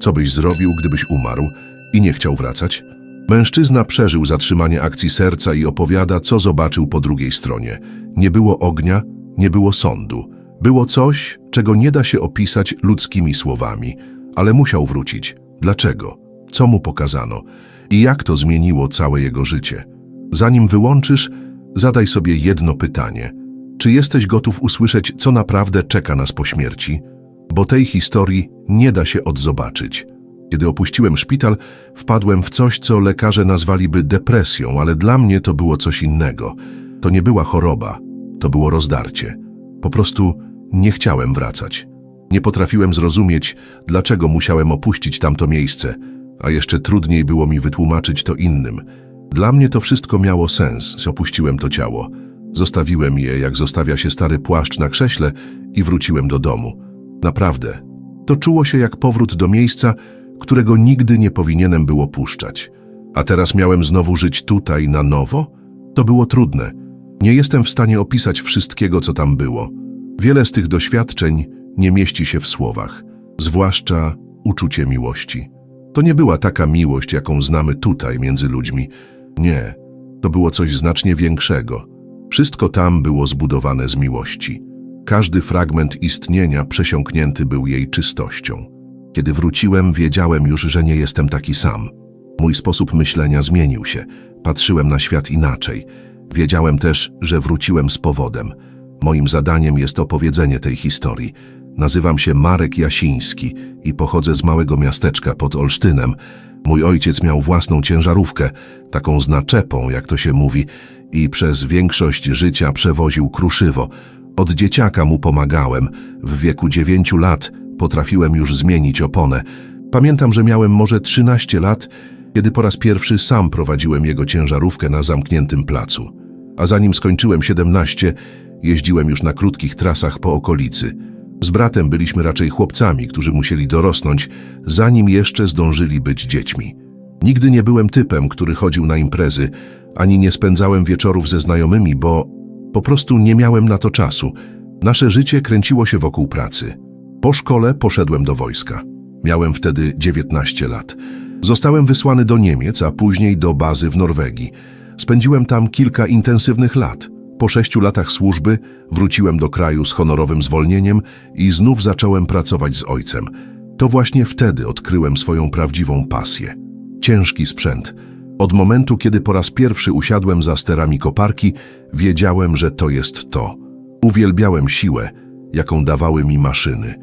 Co byś zrobił, gdybyś umarł i nie chciał wracać? Mężczyzna przeżył zatrzymanie akcji serca i opowiada, co zobaczył po drugiej stronie. Nie było ognia, nie było sądu. Było coś, czego nie da się opisać ludzkimi słowami, ale musiał wrócić. Dlaczego? Co mu pokazano? I jak to zmieniło całe jego życie? Zanim wyłączysz, zadaj sobie jedno pytanie. Czy jesteś gotów usłyszeć, co naprawdę czeka nas po śmierci? Bo tej historii nie da się odzobaczyć. Kiedy opuściłem szpital, wpadłem w coś, co lekarze nazwaliby depresją, ale dla mnie to było coś innego. To nie była choroba, to było rozdarcie. Po prostu nie chciałem wracać. Nie potrafiłem zrozumieć, dlaczego musiałem opuścić tamto miejsce, a jeszcze trudniej było mi wytłumaczyć to innym. Dla mnie to wszystko miało sens, opuściłem to ciało. Zostawiłem je, jak zostawia się stary płaszcz na krześle i wróciłem do domu. Naprawdę. To czuło się jak powrót do miejsca, którego nigdy nie powinienem było puszczać. A teraz miałem znowu żyć tutaj na nowo? To było trudne. Nie jestem w stanie opisać wszystkiego, co tam było. Wiele z tych doświadczeń nie mieści się w słowach, zwłaszcza uczucie miłości. To nie była taka miłość, jaką znamy tutaj między ludźmi. Nie, to było coś znacznie większego. Wszystko tam było zbudowane z miłości. Każdy fragment istnienia przesiąknięty był jej czystością. Kiedy wróciłem, wiedziałem już, że nie jestem taki sam. Mój sposób myślenia zmienił się. Patrzyłem na świat inaczej. Wiedziałem też, że wróciłem z powodem. Moim zadaniem jest opowiedzenie tej historii. Nazywam się Marek Jasiński i pochodzę z małego miasteczka pod Olsztynem. Mój ojciec miał własną ciężarówkę, taką z naczepą, jak to się mówi, i przez większość życia przewoził kruszywo. Od dzieciaka mu pomagałem. W wieku dziewięciu lat potrafiłem już zmienić oponę. Pamiętam, że miałem może 13 lat, kiedy po raz pierwszy sam prowadziłem jego ciężarówkę na zamkniętym placu. A zanim skończyłem 17, jeździłem już na krótkich trasach po okolicy. Z bratem byliśmy raczej chłopcami, którzy musieli dorosnąć, zanim jeszcze zdążyli być dziećmi. Nigdy nie byłem typem, który chodził na imprezy, ani nie spędzałem wieczorów ze znajomymi, bo po prostu nie miałem na to czasu. Nasze życie kręciło się wokół pracy. Po szkole poszedłem do wojska. Miałem wtedy 19 lat. Zostałem wysłany do Niemiec, a później do bazy w Norwegii. Spędziłem tam kilka intensywnych lat. Po sześciu latach służby wróciłem do kraju z honorowym zwolnieniem i znów zacząłem pracować z ojcem. To właśnie wtedy odkryłem swoją prawdziwą pasję. Ciężki sprzęt. Od momentu, kiedy po raz pierwszy usiadłem za sterami koparki, wiedziałem, że to jest to. Uwielbiałem siłę, jaką dawały mi maszyny.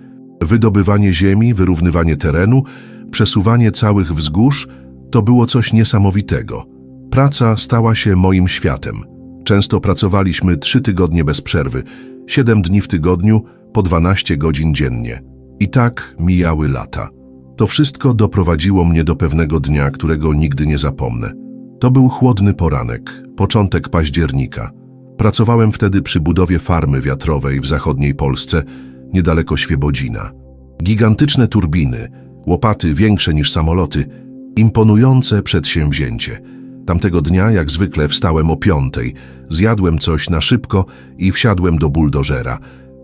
Wydobywanie ziemi, wyrównywanie terenu, przesuwanie całych wzgórz to było coś niesamowitego. Praca stała się moim światem. Często pracowaliśmy trzy tygodnie bez przerwy, siedem dni w tygodniu, po 12 godzin dziennie. I tak mijały lata. To wszystko doprowadziło mnie do pewnego dnia, którego nigdy nie zapomnę. To był chłodny poranek, początek października. Pracowałem wtedy przy budowie farmy wiatrowej w zachodniej Polsce, niedaleko Świebodzina. Gigantyczne turbiny, łopaty większe niż samoloty, imponujące przedsięwzięcie. Tamtego dnia, jak zwykle, wstałem o piątej, zjadłem coś na szybko i wsiadłem do buldożera.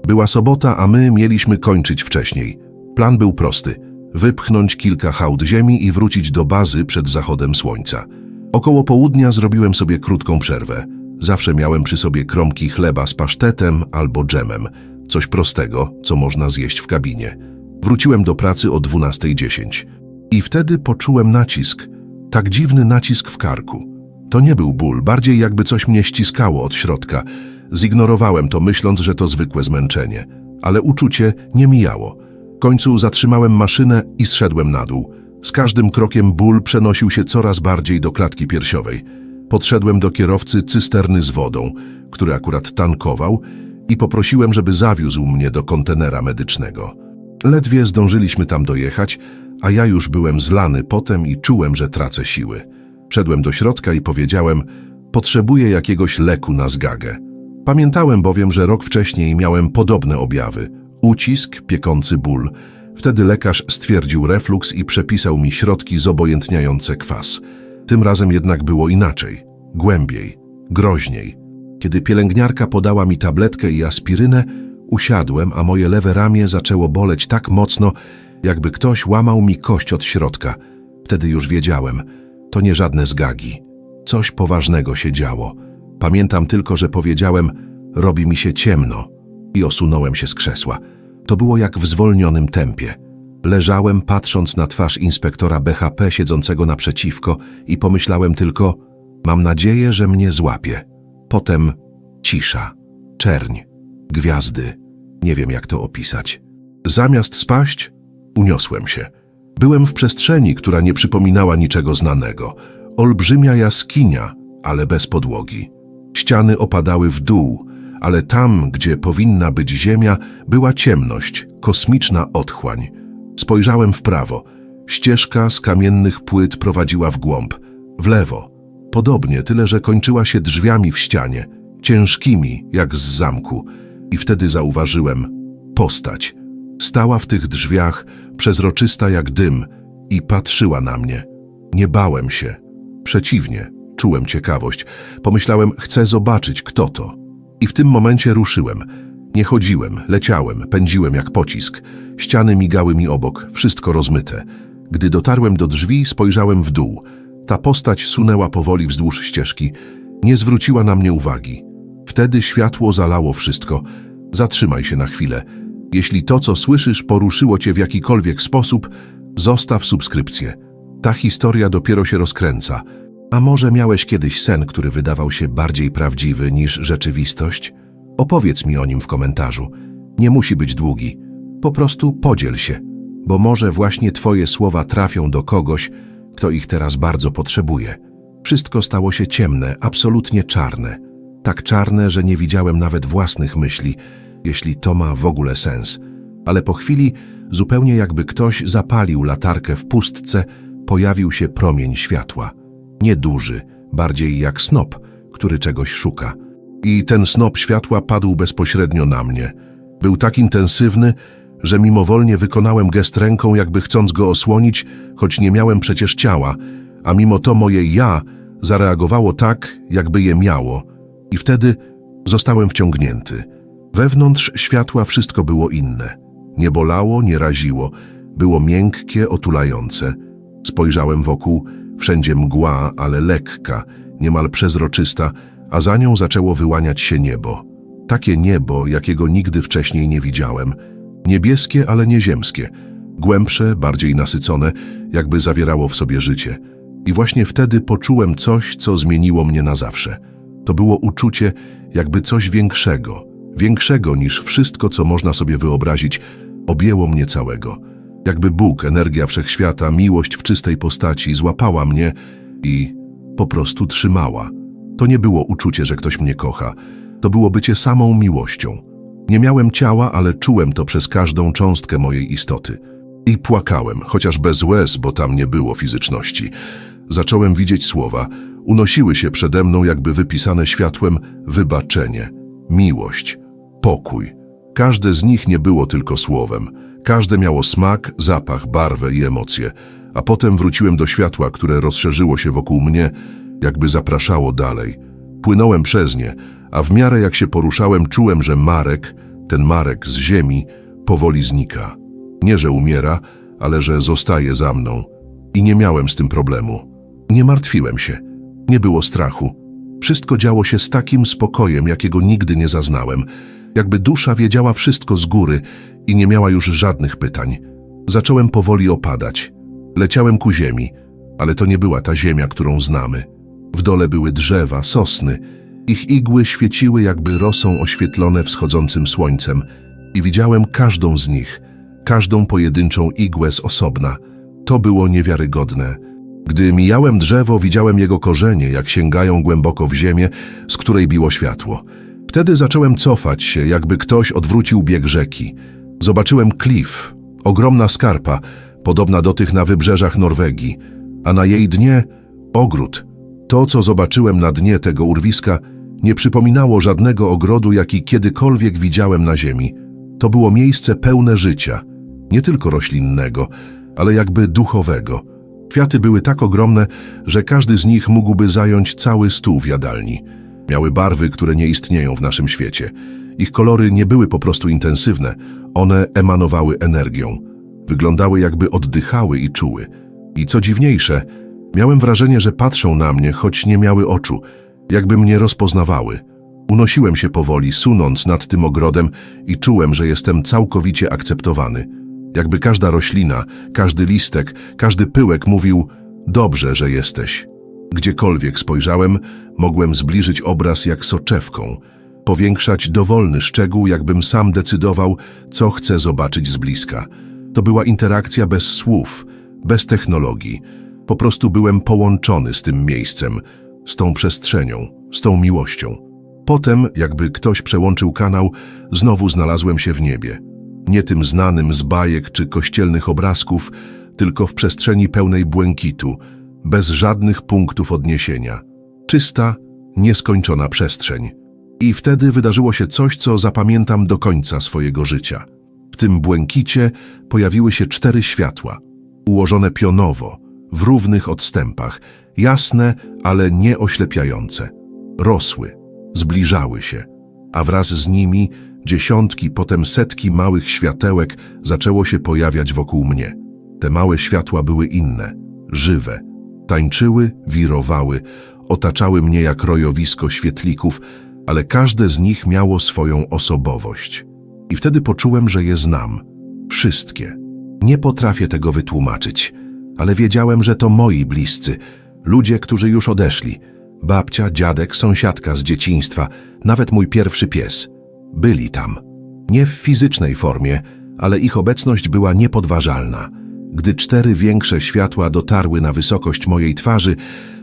Była sobota, a my mieliśmy kończyć wcześniej. Plan był prosty – wypchnąć kilka hałd ziemi i wrócić do bazy przed zachodem słońca. Około południa zrobiłem sobie krótką przerwę. Zawsze miałem przy sobie kromki chleba z pasztetem albo dżemem, coś prostego, co można zjeść w kabinie. Wróciłem do pracy o 12.10 i wtedy poczułem nacisk, tak dziwny nacisk w karku. To nie był ból, bardziej jakby coś mnie ściskało od środka. Zignorowałem to, myśląc, że to zwykłe zmęczenie, ale uczucie nie mijało. Końcu zatrzymałem maszynę i zszedłem na dół. Z każdym krokiem ból przenosił się coraz bardziej do klatki piersiowej. Podszedłem do kierowcy cysterny z wodą, który akurat tankował, i poprosiłem, żeby zawiózł mnie do kontenera medycznego. Ledwie zdążyliśmy tam dojechać, a ja już byłem zlany potem i czułem, że tracę siły. Wszedłem do środka i powiedziałem, potrzebuję jakiegoś leku na zgagę. Pamiętałem bowiem, że rok wcześniej miałem podobne objawy. Ucisk, piekący ból. Wtedy lekarz stwierdził refluks i przepisał mi środki zobojętniające kwas. Tym razem jednak było inaczej. Głębiej, groźniej. Kiedy pielęgniarka podała mi tabletkę i aspirynę, usiadłem, a moje lewe ramię zaczęło boleć tak mocno, Jakby ktoś łamał mi kość od środka. Wtedy już wiedziałem, to nie żadne zgagi. Coś poważnego się działo. Pamiętam tylko, że powiedziałem, robi mi się ciemno i osunąłem się z krzesła. To było jak w zwolnionym tempie. Leżałem, patrząc na twarz inspektora BHP siedzącego naprzeciwko i pomyślałem tylko, mam nadzieję, że mnie złapie. Potem cisza, czerń, gwiazdy. Nie wiem, jak to opisać. Zamiast spaść, uniosłem się. Byłem w przestrzeni, która nie przypominała niczego znanego. Olbrzymia jaskinia, ale bez podłogi. Ściany opadały w dół, ale tam, gdzie powinna być ziemia, była ciemność, kosmiczna otchłań. Spojrzałem w prawo. Ścieżka z kamiennych płyt prowadziła w głąb, w lewo. Podobnie, tyle że kończyła się drzwiami w ścianie, ciężkimi jak z zamku. I wtedy zauważyłem postać. Stała w tych drzwiach, przezroczysta jak dym, i patrzyła na mnie. Nie bałem się. Przeciwnie, czułem ciekawość. Pomyślałem, chcę zobaczyć, kto to. I w tym momencie ruszyłem. Nie chodziłem, leciałem, pędziłem jak pocisk. Ściany migały mi obok, wszystko rozmyte. Gdy dotarłem do drzwi, spojrzałem w dół. Ta postać sunęła powoli wzdłuż ścieżki. Nie zwróciła na mnie uwagi. Wtedy światło zalało wszystko. Zatrzymaj się na chwilę. Jeśli to, co słyszysz, poruszyło cię w jakikolwiek sposób, zostaw subskrypcję. Ta historia dopiero się rozkręca. A może miałeś kiedyś sen, który wydawał się bardziej prawdziwy niż rzeczywistość? Opowiedz mi o nim w komentarzu. Nie musi być długi. Po prostu podziel się, bo może właśnie Twoje słowa trafią do kogoś, kto ich teraz bardzo potrzebuje. Wszystko stało się ciemne, absolutnie czarne. Tak czarne, że nie widziałem nawet własnych myśli, jeśli to ma w ogóle sens. Ale po chwili, zupełnie jakby ktoś zapalił latarkę w pustce, pojawił się promień światła. Nieduży, bardziej jak snop, który czegoś szuka. I ten snop światła padł bezpośrednio na mnie. Był tak intensywny, że mimowolnie wykonałem gest ręką, jakby chcąc go osłonić, choć nie miałem przecież ciała, a mimo to moje ja zareagowało tak, jakby je miało. I wtedy zostałem wciągnięty. Wewnątrz światła wszystko było inne. Nie bolało, nie raziło, było miękkie, otulające. Spojrzałem wokół, wszędzie mgła, ale lekka, niemal przezroczysta, a za nią zaczęło wyłaniać się niebo. Takie niebo, jakiego nigdy wcześniej nie widziałem. Niebieskie, ale nie ziemskie. Głębsze, bardziej nasycone, jakby zawierało w sobie życie. I właśnie wtedy poczułem coś, co zmieniło mnie na zawsze. To było uczucie, jakby coś większego, większego niż wszystko, co można sobie wyobrazić, objęło mnie całego. Jakby Bóg, energia wszechświata, miłość w czystej postaci złapała mnie i po prostu trzymała. To nie było uczucie, że ktoś mnie kocha. To było bycie samą miłością. Nie miałem ciała, ale czułem to przez każdą cząstkę mojej istoty. I płakałem, chociaż bez łez, bo tam nie było fizyczności. Zacząłem widzieć słowa. Unosiły się przede mną, jakby wypisane światłem wybaczenie, miłość, pokój. Każde z nich nie było tylko słowem. Każde miało smak, zapach, barwę i emocje. A potem wróciłem do światła, które rozszerzyło się wokół mnie, jakby zapraszało dalej. Płynąłem przez nie, a w miarę jak się poruszałem, czułem, że Marek, ten Marek z ziemi, powoli znika. Nie, że umiera, ale że zostaje za mną. I nie miałem z tym problemu. Nie martwiłem się. Nie było strachu. Wszystko działo się z takim spokojem, jakiego nigdy nie zaznałem. Jakby dusza wiedziała wszystko z góry i nie miała już żadnych pytań. Zacząłem powoli opadać. Leciałem ku ziemi, ale to nie była ta ziemia, którą znamy. W dole były drzewa, sosny. Ich igły świeciły jakby rosą oświetlone wschodzącym słońcem i widziałem każdą z nich, każdą pojedynczą igłę z osobna. To było niewiarygodne. Gdy mijałem drzewo, widziałem jego korzenie, jak sięgają głęboko w ziemię, z której biło światło. Wtedy zacząłem cofać się, jakby ktoś odwrócił bieg rzeki. Zobaczyłem klif, ogromna skarpa, podobna do tych na wybrzeżach Norwegii, a na jej dnie ogród. To, co zobaczyłem na dnie tego urwiska, nie przypominało żadnego ogrodu, jaki kiedykolwiek widziałem na ziemi. To było miejsce pełne życia, nie tylko roślinnego, ale jakby duchowego. Kwiaty były tak ogromne, że każdy z nich mógłby zająć cały stół w jadalni. Miały barwy, które nie istnieją w naszym świecie. Ich kolory nie były po prostu intensywne, one emanowały energią. Wyglądały jakby oddychały i czuły. I co dziwniejsze, miałem wrażenie, że patrzą na mnie, choć nie miały oczu, jakby mnie rozpoznawały. Unosiłem się powoli, sunąc nad tym ogrodem i czułem, że jestem całkowicie akceptowany. Jakby każda roślina, każdy listek, każdy pyłek mówił dobrze, że jesteś. Gdziekolwiek spojrzałem, mogłem zbliżyć obraz jak soczewką, powiększać dowolny szczegół, jakbym sam decydował, co chcę zobaczyć z bliska. To była interakcja bez słów, bez technologii. Po prostu byłem połączony z tym miejscem, z tą przestrzenią, z tą miłością. Potem, jakby ktoś przełączył kanał, znowu znalazłem się w niebie. Nie tym znanym z bajek czy kościelnych obrazków, tylko w przestrzeni pełnej błękitu, bez żadnych punktów odniesienia. Czysta, nieskończona przestrzeń. I wtedy wydarzyło się coś, co zapamiętam do końca swojego życia. W tym błękicie pojawiły się cztery światła, ułożone pionowo, w równych odstępach, jasne, ale nie oślepiające. Rosły, zbliżały się, a wraz z nimi dziesiątki, potem setki małych światełek zaczęło się pojawiać wokół mnie. Te małe światła były inne, żywe, tańczyły, wirowały, otaczały mnie jak rojowisko świetlików, ale każde z nich miało swoją osobowość. I wtedy poczułem, że je znam. Wszystkie. Nie potrafię tego wytłumaczyć, ale wiedziałem, że to moi bliscy, ludzie, którzy już odeszli. Babcia, dziadek, sąsiadka z dzieciństwa, nawet mój pierwszy pies. Byli tam. Nie w fizycznej formie, ale ich obecność była niepodważalna. Gdy cztery większe światła dotarły na wysokość mojej twarzy,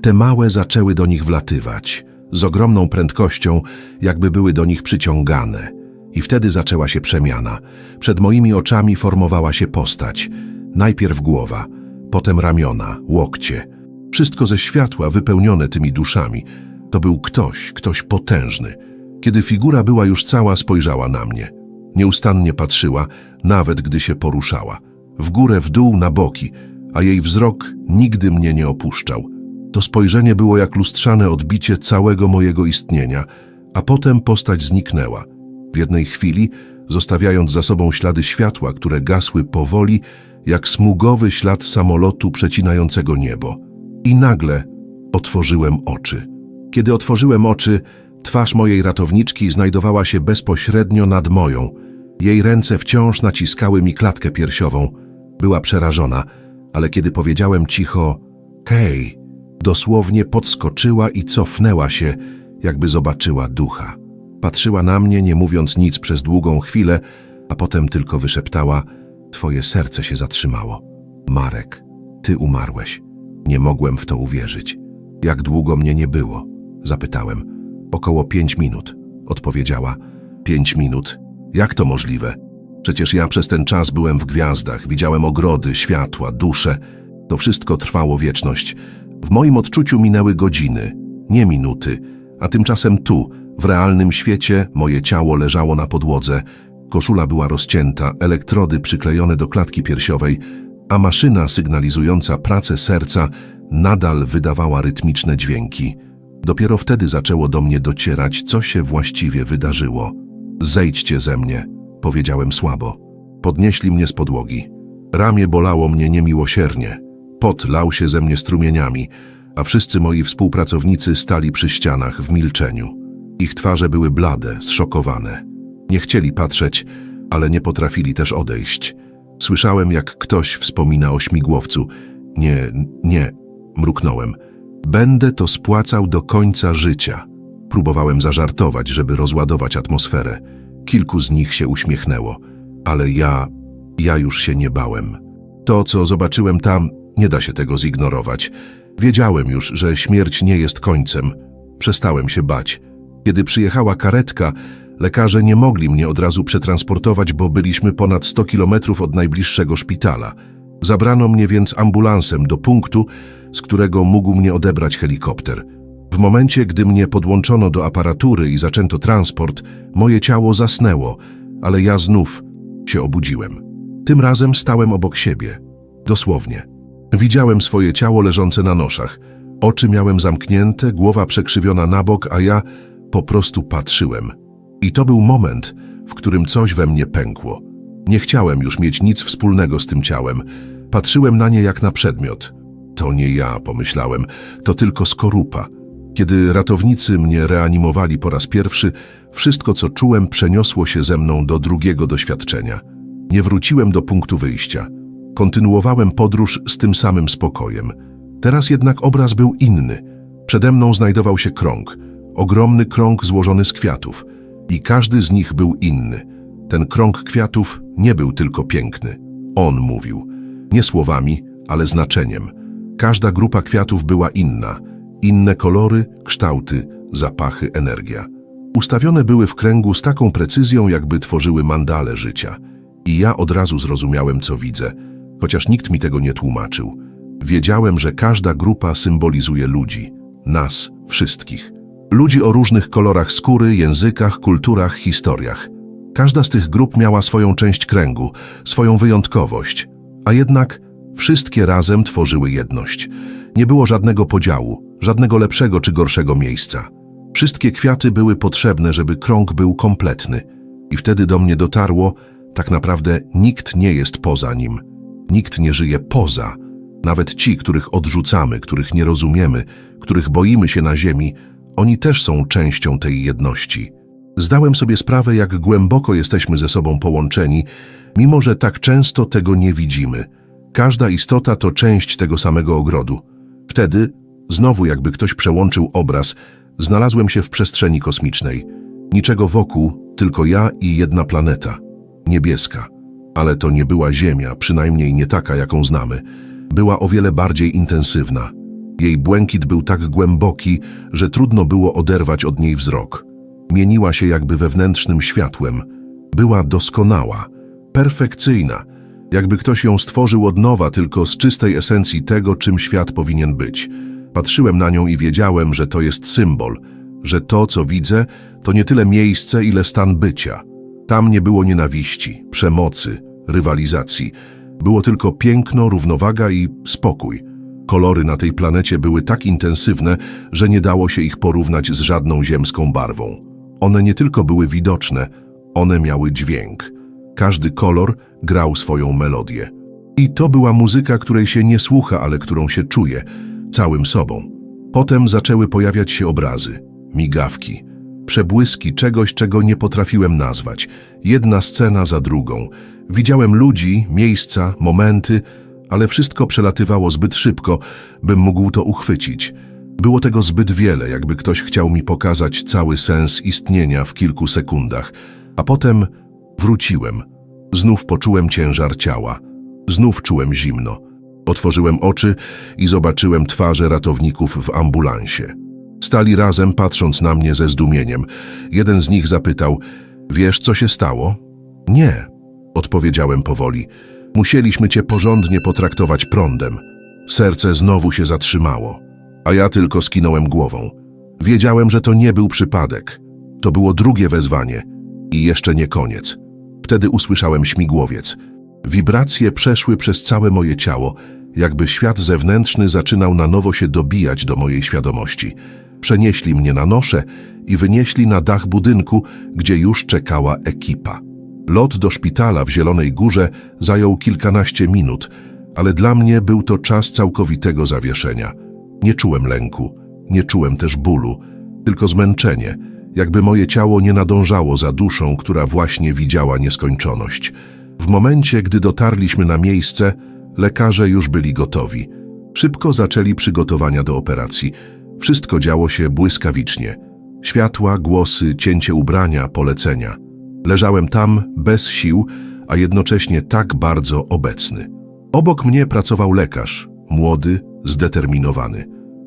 te małe zaczęły do nich wlatywać, z ogromną prędkością, jakby były do nich przyciągane. I wtedy zaczęła się przemiana. Przed moimi oczami formowała się postać. Najpierw głowa, potem ramiona, łokcie. Wszystko ze światła wypełnione tymi duszami. To był ktoś, ktoś potężny. Kiedy figura była już cała, spojrzała na mnie. Nieustannie patrzyła, nawet gdy się poruszała. W górę, w dół, na boki, a jej wzrok nigdy mnie nie opuszczał. To spojrzenie było jak lustrzane odbicie całego mojego istnienia, a potem postać zniknęła. W jednej chwili, zostawiając za sobą ślady światła, które gasły powoli, jak smugowy ślad samolotu przecinającego niebo. I nagle otworzyłem oczy. Kiedy otworzyłem oczy, twarz mojej ratowniczki znajdowała się bezpośrednio nad moją. Jej ręce wciąż naciskały mi klatkę piersiową. Była przerażona, ale kiedy powiedziałem cicho hej, dosłownie podskoczyła i cofnęła się, jakby zobaczyła ducha. Patrzyła na mnie, nie mówiąc nic przez długą chwilę, a potem tylko wyszeptała: Twoje serce się zatrzymało. Marek, ty umarłeś. Nie mogłem w to uwierzyć. Jak długo mnie nie było? Zapytałem. Około pięć minut, odpowiedziała. Pięć minut. Jak to możliwe? Przecież ja przez ten czas byłem w gwiazdach, widziałem ogrody, światła, dusze. To wszystko trwało wieczność. W moim odczuciu minęły godziny, nie minuty, a tymczasem tu, w realnym świecie, moje ciało leżało na podłodze, koszula była rozcięta, elektrody przyklejone do klatki piersiowej, a maszyna sygnalizująca pracę serca nadal wydawała rytmiczne dźwięki. Dopiero wtedy zaczęło do mnie docierać, co się właściwie wydarzyło. Zejdźcie ze mnie, powiedziałem słabo. Podnieśli mnie z podłogi. Ramię bolało mnie niemiłosiernie. Pot lał się ze mnie strumieniami, a wszyscy moi współpracownicy stali przy ścianach w milczeniu. Ich twarze były blade, zszokowane. Nie chcieli patrzeć, ale nie potrafili też odejść. Słyszałem, jak ktoś wspomina o śmigłowcu. Nie, nie, mruknąłem. Będę to spłacał do końca życia. Próbowałem zażartować, żeby rozładować atmosferę. Kilku z nich się uśmiechnęło, ale ja, ja już się nie bałem. To, co zobaczyłem tam, nie da się tego zignorować. Wiedziałem już, że śmierć nie jest końcem. Przestałem się bać. Kiedy przyjechała karetka, lekarze nie mogli mnie od razu przetransportować, bo byliśmy ponad 100 kilometrów od najbliższego szpitala. Zabrano mnie więc ambulansem do punktu, z którego mógł mnie odebrać helikopter. W momencie, gdy mnie podłączono do aparatury i zaczęto transport, moje ciało zasnęło, ale ja znów się obudziłem. Tym razem stałem obok siebie. Dosłownie. Widziałem swoje ciało leżące na noszach. Oczy miałem zamknięte, głowa przekrzywiona na bok, a ja po prostu patrzyłem. I to był moment, w którym coś we mnie pękło. Nie chciałem już mieć nic wspólnego z tym ciałem. Patrzyłem na nie jak na przedmiot. To nie ja, pomyślałem, to tylko skorupa. Kiedy ratownicy mnie reanimowali po raz pierwszy, wszystko co czułem przeniosło się ze mną do drugiego doświadczenia. Nie wróciłem do punktu wyjścia. Kontynuowałem podróż z tym samym spokojem. Teraz jednak obraz był inny. Przede mną znajdował się krąg. Ogromny krąg złożony z kwiatów. I każdy z nich był inny. Ten krąg kwiatów nie był tylko piękny. On mówił. Nie słowami, ale znaczeniem. Każda grupa kwiatów była inna. Inne kolory, kształty, zapachy, energia. Ustawione były w kręgu z taką precyzją, jakby tworzyły mandale życia. I ja od razu zrozumiałem, co widzę, chociaż nikt mi tego nie tłumaczył. Wiedziałem, że każda grupa symbolizuje ludzi. Nas, wszystkich. Ludzi o różnych kolorach skóry, językach, kulturach, historiach. Każda z tych grup miała swoją część kręgu, swoją wyjątkowość, a jednak wszystkie razem tworzyły jedność. Nie było żadnego podziału, żadnego lepszego czy gorszego miejsca. Wszystkie kwiaty były potrzebne, żeby krąg był kompletny. I wtedy do mnie dotarło, tak naprawdę nikt nie jest poza nim. Nikt nie żyje poza. Nawet ci, których odrzucamy, których nie rozumiemy, których boimy się na ziemi, oni też są częścią tej jedności. Zdałem sobie sprawę, jak głęboko jesteśmy ze sobą połączeni, mimo że tak często tego nie widzimy. Każda istota to część tego samego ogrodu. Wtedy, znowu jakby ktoś przełączył obraz, znalazłem się w przestrzeni kosmicznej. Niczego wokół, tylko ja i jedna planeta. Niebieska. Ale to nie była Ziemia, przynajmniej nie taka, jaką znamy. Była o wiele bardziej intensywna. Jej błękit był tak głęboki, że trudno było oderwać od niej wzrok. Mieniła się jakby wewnętrznym światłem. Była doskonała, perfekcyjna, jakby ktoś ją stworzył od nowa, tylko z czystej esencji tego, czym świat powinien być. Patrzyłem na nią i wiedziałem, że to jest symbol, że to, co widzę, to nie tyle miejsce, ile stan bycia. Tam nie było nienawiści, przemocy, rywalizacji. Było tylko piękno, równowaga i spokój. Kolory na tej planecie były tak intensywne, że nie dało się ich porównać z żadną ziemską barwą. One nie tylko były widoczne, one miały dźwięk. Każdy kolor grał swoją melodię. I to była muzyka, której się nie słucha, ale którą się czuje, całym sobą. Potem zaczęły pojawiać się obrazy, migawki, przebłyski czegoś, czego nie potrafiłem nazwać. Jedna scena za drugą. Widziałem ludzi, miejsca, momenty, ale wszystko przelatywało zbyt szybko, bym mógł to uchwycić. Było tego zbyt wiele, jakby ktoś chciał mi pokazać cały sens istnienia w kilku sekundach. A potem wróciłem. Znów poczułem ciężar ciała. Znów czułem zimno. Otworzyłem oczy i zobaczyłem twarze ratowników w ambulansie. Stali razem, patrząc na mnie ze zdumieniem. Jeden z nich zapytał, wiesz, co się stało? Nie, odpowiedziałem powoli. Musieliśmy cię porządnie potraktować prądem. Serce znowu się zatrzymało, a ja tylko skinąłem głową. Wiedziałem, że to nie był przypadek. To było drugie wezwanie i jeszcze nie koniec. Wtedy usłyszałem śmigłowiec. Wibracje przeszły przez całe moje ciało, jakby świat zewnętrzny zaczynał na nowo się dobijać do mojej świadomości. Przenieśli mnie na nosze i wynieśli na dach budynku, gdzie już czekała ekipa. Lot do szpitala w Zielonej Górze zajął kilkanaście minut, ale dla mnie był to czas całkowitego zawieszenia. Nie czułem lęku, nie czułem też bólu, tylko zmęczenie, jakby moje ciało nie nadążało za duszą, która właśnie widziała nieskończoność. W momencie, gdy dotarliśmy na miejsce, lekarze już byli gotowi. Szybko zaczęli przygotowania do operacji. Wszystko działo się błyskawicznie. Światła, głosy, cięcie ubrania, polecenia. Leżałem tam bez sił, a jednocześnie tak bardzo obecny. Obok mnie pracował lekarz, młody, zdeterminowany.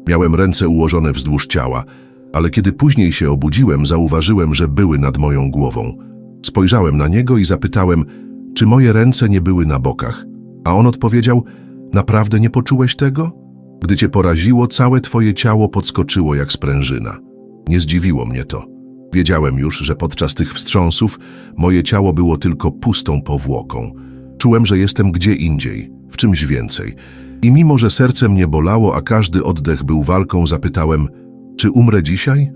Miałem ręce ułożone wzdłuż ciała, ale kiedy później się obudziłem, zauważyłem, że były nad moją głową. Spojrzałem na niego i zapytałem, czy moje ręce nie były na bokach, a on odpowiedział, naprawdę nie poczułeś tego? Gdy cię poraziło, całe twoje ciało podskoczyło jak sprężyna. Nie zdziwiło mnie to. Wiedziałem już, że podczas tych wstrząsów moje ciało było tylko pustą powłoką. Czułem, że jestem gdzie indziej, w czymś więcej. I mimo, że serce mnie bolało, a każdy oddech był walką, zapytałem, czy umrę dzisiaj?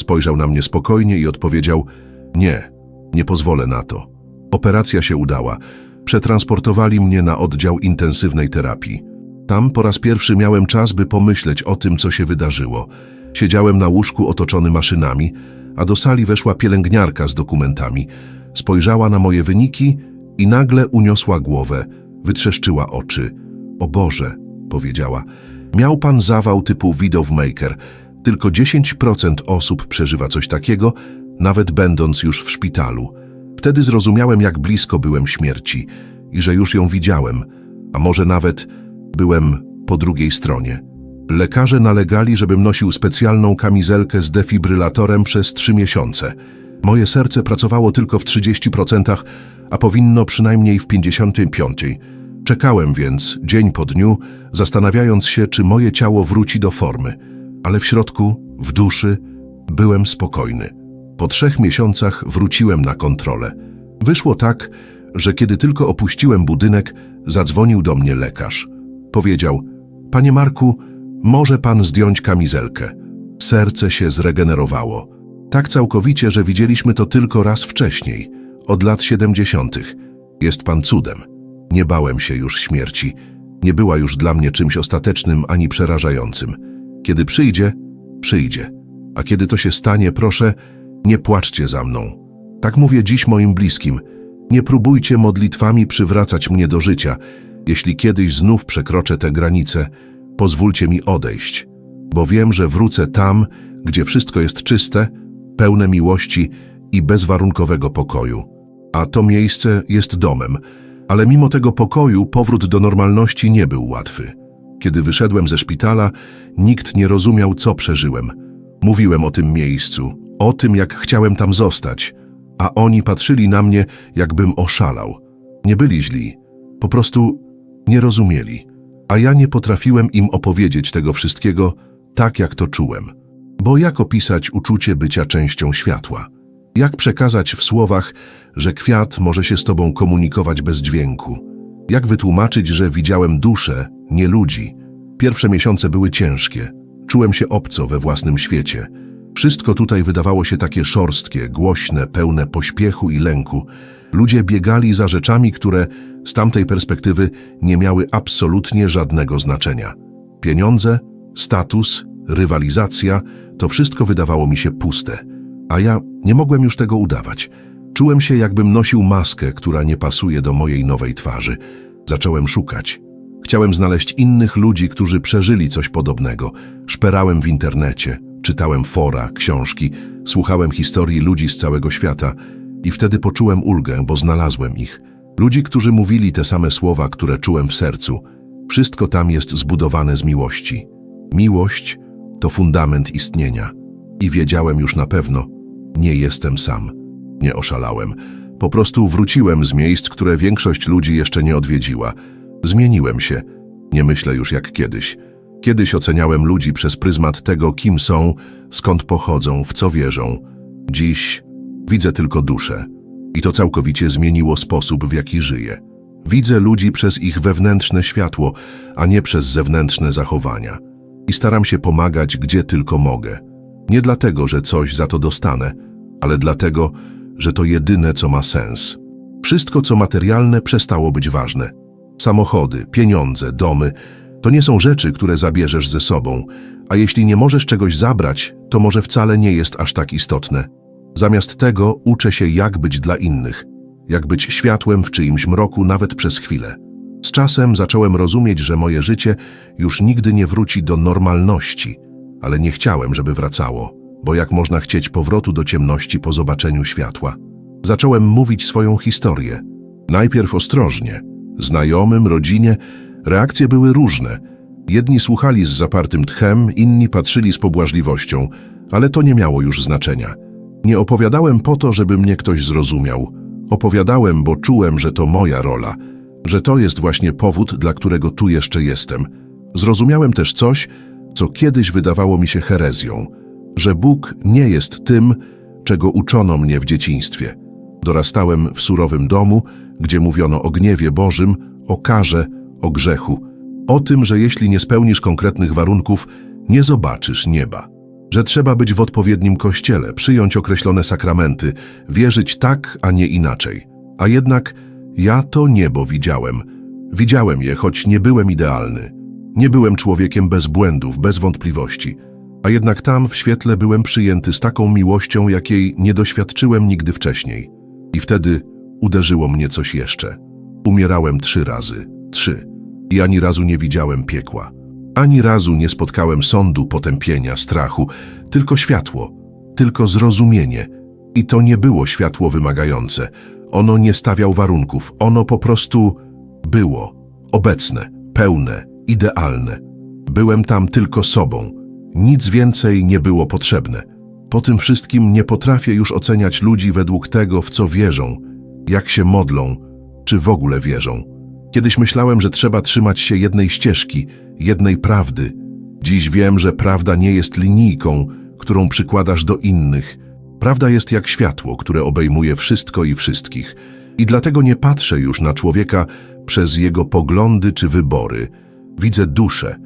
Spojrzał na mnie spokojnie i odpowiedział, nie, nie pozwolę na to. Operacja się udała. Przetransportowali mnie na oddział intensywnej terapii. Tam po raz pierwszy miałem czas, by pomyśleć o tym, co się wydarzyło. Siedziałem na łóżku otoczony maszynami, a do sali weszła pielęgniarka z dokumentami. Spojrzała na moje wyniki i nagle uniosła głowę, wytrzeszczyła oczy. O Boże, powiedziała, miał pan zawał typu widowmaker. Tylko 10% osób przeżywa coś takiego, nawet będąc już w szpitalu. Wtedy zrozumiałem, jak blisko byłem śmierci i że już ją widziałem, a może nawet byłem po drugiej stronie. Lekarze nalegali, żebym nosił specjalną kamizelkę z defibrylatorem przez trzy miesiące. Moje serce pracowało tylko w 30%, a powinno przynajmniej w 55%. Czekałem więc, dzień po dniu, zastanawiając się, czy moje ciało wróci do formy. Ale w środku, w duszy, byłem spokojny. Po trzech miesiącach wróciłem na kontrolę. Wyszło tak, że kiedy tylko opuściłem budynek, zadzwonił do mnie lekarz. Powiedział, panie Marku, może pan zdjąć kamizelkę. Serce się zregenerowało. Tak całkowicie, że widzieliśmy to tylko raz wcześniej, od lat siedemdziesiątych. Jest pan cudem. Nie bałem się już śmierci. Nie była już dla mnie czymś ostatecznym ani przerażającym. Kiedy przyjdzie, przyjdzie. A kiedy to się stanie, proszę, nie płaczcie za mną. Tak mówię dziś moim bliskim. Nie próbujcie modlitwami przywracać mnie do życia. Jeśli kiedyś znów przekroczę tę granicę, pozwólcie mi odejść, bo wiem, że wrócę tam, gdzie wszystko jest czyste, pełne miłości i bezwarunkowego pokoju. A to miejsce jest domem, ale mimo tego pokoju powrót do normalności nie był łatwy. Kiedy wyszedłem ze szpitala, nikt nie rozumiał, co przeżyłem. Mówiłem o tym miejscu, o tym, jak chciałem tam zostać, a oni patrzyli na mnie, jakbym oszalał. Nie byli źli, po prostu nie rozumieli, a ja nie potrafiłem im opowiedzieć tego wszystkiego tak, jak to czułem. Bo jak opisać uczucie bycia częścią światła? Jak przekazać w słowach, że kwiat może się z tobą komunikować bez dźwięku? Jak wytłumaczyć, że widziałem duszę, nie ludzi? Pierwsze miesiące były ciężkie. Czułem się obco we własnym świecie. Wszystko tutaj wydawało się takie szorstkie, głośne, pełne pośpiechu i lęku. Ludzie biegali za rzeczami, które z tamtej perspektywy nie miały absolutnie żadnego znaczenia. Pieniądze, status, rywalizacja to wszystko wydawało mi się puste, a ja nie mogłem już tego udawać. Czułem się, jakbym nosił maskę, która nie pasuje do mojej nowej twarzy. Zacząłem szukać. Chciałem znaleźć innych ludzi, którzy przeżyli coś podobnego. Szperałem w internecie, czytałem fora, książki, słuchałem historii ludzi z całego świata i wtedy poczułem ulgę, bo znalazłem ich. Ludzi, którzy mówili te same słowa, które czułem w sercu. Wszystko tam jest zbudowane z miłości. Miłość to fundament istnienia. I wiedziałem już na pewno, nie jestem sam. Nie oszalałem. Po prostu wróciłem z miejsc, które większość ludzi jeszcze nie odwiedziła. Zmieniłem się. Nie myślę już jak kiedyś. Kiedyś oceniałem ludzi przez pryzmat tego, kim są, skąd pochodzą, w co wierzą. Dziś widzę tylko duszę. I to całkowicie zmieniło sposób, w jaki żyję. Widzę ludzi przez ich wewnętrzne światło, a nie przez zewnętrzne zachowania. I staram się pomagać, gdzie tylko mogę. Nie dlatego, że coś za to dostanę, ale dlatego, że to jedyne, co ma sens. Wszystko, co materialne, przestało być ważne. Samochody, pieniądze, domy to nie są rzeczy, które zabierzesz ze sobą, a jeśli nie możesz czegoś zabrać, to może wcale nie jest aż tak istotne. Zamiast tego uczę się, jak być dla innych, jak być światłem w czyimś mroku nawet przez chwilę. Z czasem zacząłem rozumieć, że moje życie już nigdy nie wróci do normalności, ale nie chciałem, żeby wracało, bo jak można chcieć powrotu do ciemności po zobaczeniu światła? Zacząłem mówić swoją historię. Najpierw ostrożnie, znajomym, rodzinie, reakcje były różne. Jedni słuchali z zapartym tchem, inni patrzyli z pobłażliwością, ale to nie miało już znaczenia. Nie opowiadałem po to, żeby mnie ktoś zrozumiał. Opowiadałem, bo czułem, że to moja rola, że to jest właśnie powód, dla którego tu jeszcze jestem. Zrozumiałem też coś, co kiedyś wydawało mi się herezją, że Bóg nie jest tym, czego uczono mnie w dzieciństwie. Dorastałem w surowym domu, gdzie mówiono o gniewie Bożym, o karze, o grzechu, o tym, że jeśli nie spełnisz konkretnych warunków, nie zobaczysz nieba że trzeba być w odpowiednim kościele, przyjąć określone sakramenty, wierzyć tak, a nie inaczej. A jednak ja to niebo widziałem. Widziałem je, choć nie byłem idealny. Nie byłem człowiekiem bez błędów, bez wątpliwości. A jednak tam w świetle byłem przyjęty z taką miłością, jakiej nie doświadczyłem nigdy wcześniej. I wtedy uderzyło mnie coś jeszcze. Umierałem trzy razy. I ani razu nie widziałem piekła. Ani razu nie spotkałem sądu, potępienia, strachu, tylko światło, tylko zrozumienie. I to nie było światło wymagające. Ono nie stawiał warunków, ono po prostu było obecne, pełne, idealne. Byłem tam tylko sobą. Nic więcej nie było potrzebne. Po tym wszystkim nie potrafię już oceniać ludzi według tego, w co wierzą, jak się modlą, czy w ogóle wierzą. Kiedyś myślałem, że trzeba trzymać się jednej ścieżki, jednej prawdy. Dziś wiem, że prawda nie jest linijką, którą przykładasz do innych. Prawda jest jak światło, które obejmuje wszystko i wszystkich. I dlatego nie patrzę już na człowieka przez jego poglądy czy wybory. Widzę duszę,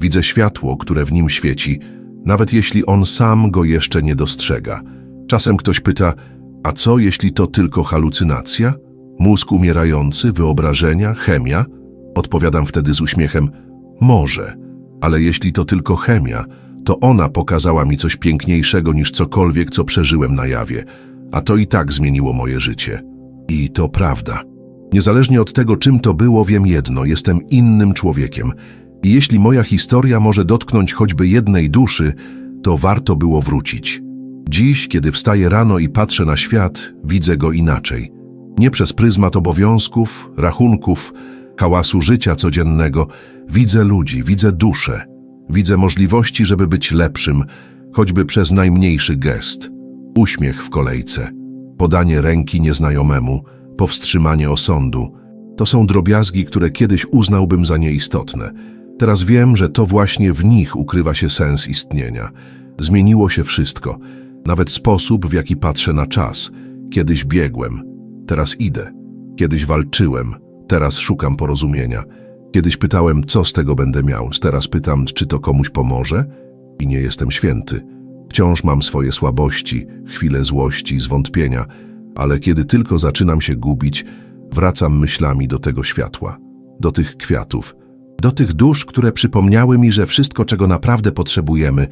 widzę światło, które w nim świeci, nawet jeśli on sam go jeszcze nie dostrzega. Czasem ktoś pyta, a co jeśli to tylko halucynacja? Mózg umierający, wyobrażenia, chemia? Odpowiadam wtedy z uśmiechem, może, ale jeśli to tylko chemia, to ona pokazała mi coś piękniejszego niż cokolwiek, co przeżyłem na jawie, a to i tak zmieniło moje życie. I to prawda. Niezależnie od tego, czym to było, wiem jedno, jestem innym człowiekiem. I jeśli moja historia może dotknąć choćby jednej duszy, to warto było wrócić. Dziś, kiedy wstaję rano i patrzę na świat, widzę go inaczej. Nie przez pryzmat obowiązków, rachunków, hałasu życia codziennego. Widzę ludzi, widzę duszę. Widzę możliwości, żeby być lepszym, choćby przez najmniejszy gest. Uśmiech w kolejce, podanie ręki nieznajomemu, powstrzymanie osądu. To są drobiazgi, które kiedyś uznałbym za nieistotne. Teraz wiem, że to właśnie w nich ukrywa się sens istnienia. Zmieniło się wszystko, nawet sposób, w jaki patrzę na czas. Kiedyś biegłem, teraz idę. Kiedyś walczyłem, teraz szukam porozumienia. Kiedyś pytałem, co z tego będę miał, teraz pytam, czy to komuś pomoże? I nie jestem święty. Wciąż mam swoje słabości, chwile złości, zwątpienia, ale kiedy tylko zaczynam się gubić, wracam myślami do tego światła, do tych kwiatów, do tych dusz, które przypomniały mi, że wszystko, czego naprawdę potrzebujemy,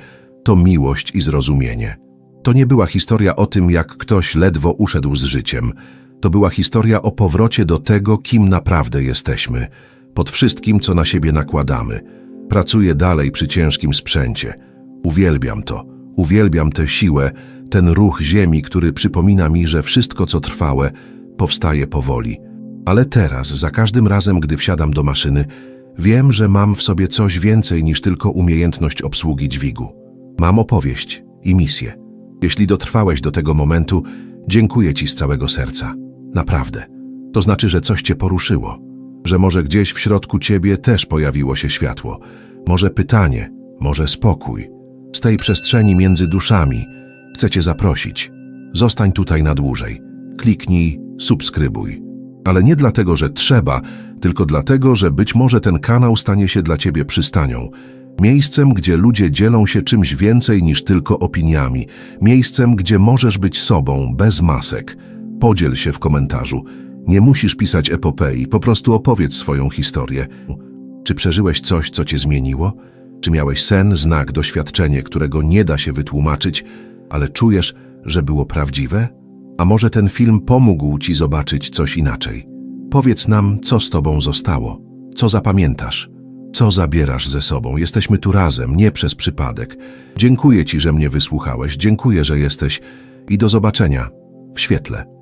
to miłość i zrozumienie. To nie była historia o tym, jak ktoś ledwo uszedł z życiem. To była historia o powrocie do tego, kim naprawdę jesteśmy, pod wszystkim, co na siebie nakładamy. Pracuję dalej przy ciężkim sprzęcie. Uwielbiam to. Uwielbiam tę siłę, ten ruch ziemi, który przypomina mi, że wszystko, co trwałe, powstaje powoli. Ale teraz, za każdym razem, gdy wsiadam do maszyny, wiem, że mam w sobie coś więcej niż tylko umiejętność obsługi dźwigu. Mam opowieść i misję. Jeśli dotrwałeś do tego momentu, dziękuję Ci z całego serca. Naprawdę. To znaczy, że coś Cię poruszyło. Że może gdzieś w środku Ciebie też pojawiło się światło. Może pytanie, może spokój. Z tej przestrzeni między duszami chcę Cię zaprosić. Zostań tutaj na dłużej. Kliknij subskrybuj. Ale nie dlatego, że trzeba, tylko dlatego, że być może ten kanał stanie się dla Ciebie przystanią. Miejscem, gdzie ludzie dzielą się czymś więcej niż tylko opiniami. Miejscem, gdzie możesz być sobą, bez masek. Podziel się w komentarzu. Nie musisz pisać epopei, po prostu opowiedz swoją historię. Czy przeżyłeś coś, co cię zmieniło? Czy miałeś sen, znak, doświadczenie, którego nie da się wytłumaczyć, ale czujesz, że było prawdziwe? A może ten film pomógł ci zobaczyć coś inaczej? Powiedz nam, co z tobą zostało, co zapamiętasz, co zabierasz ze sobą. Jesteśmy tu razem, nie przez przypadek. Dziękuję ci, że mnie wysłuchałeś, dziękuję, że jesteś i do zobaczenia w świetle.